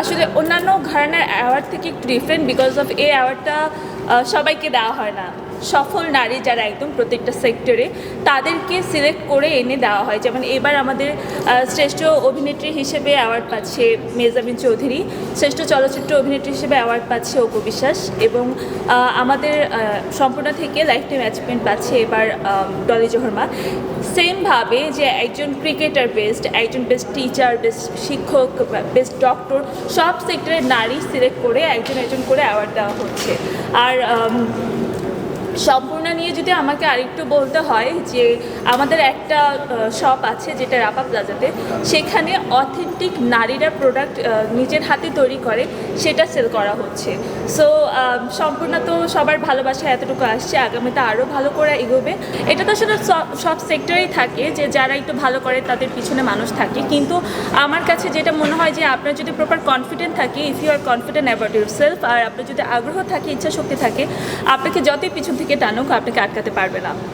আসলে অন্যান্য ঘরানার অ্যাওয়ার্ড থেকে একটু ডিফারেন্ট বিকজ অফ এই অ্যাওয়ার্ডটা সবাইকে দেওয়া হয় না। সফল নারী যারা একদম প্রত্যেকটা সেক্টরে তাদেরকে সিলেক্ট করে এনে দেওয়া হয়। যেমন এবার আমাদের শ্রেষ্ঠ অভিনেত্রী হিসেবে অ্যাওয়ার্ড পাচ্ছে মেজাবিন চৌধুরী, শ্রেষ্ঠ চলচ্চিত্র অভিনেত্রী হিসেবে অ্যাওয়ার্ড পাচ্ছে অপু বিশ্বাস এবং আমাদের সম্পূর্ণ থেকে লাইফ টাইম অ্যাচিভমেন্ট পাচ্ছে এবার ডলি জোহরমা। সেমভাবে যে একজন ক্রিকেটার বেস্ট একজন বেস্ট টিচার বেস্ট শিক্ষক বেস্ট ডক্টর সব সেক্টরের নারী সিলেক্ট করে একজন একজন করে অ্যাওয়ার্ড দেওয়া হচ্ছে। আর সম্পূর্ণ নিয়ে যদি আমাকে আরেকটু বলতে হয় যে আমাদের একটা শপ আছে যেটা রাপা প্লাজাতে, সেখানে অথেন্টিক নারীরা প্রোডাক্ট নিজের হাতে তৈরি করে, সেটা সেল করা হচ্ছে। সো সম্পূর্ণ তো সবার ভালোবাসা এতটুকু আসছে, আগামীতে আরও ভালো করে এগোবে। এটা তো আসলে সব- সেক্টরেই থাকে যে যারা একটু ভালো করে তাদের পিছনে মানুষ থাকে। কিন্তু আমার কাছে যেটা মনে হয় যে আপনার যদি প্রপার কনফিডেন্ট থাকে if you are confident about yourself আর আপনার যদি আগ্রহ থাকে ইচ্ছা শক্তি থাকে, আপনাকে যতই পিছন থেকে টানুক আপনাকে আটকাতে পারবে না।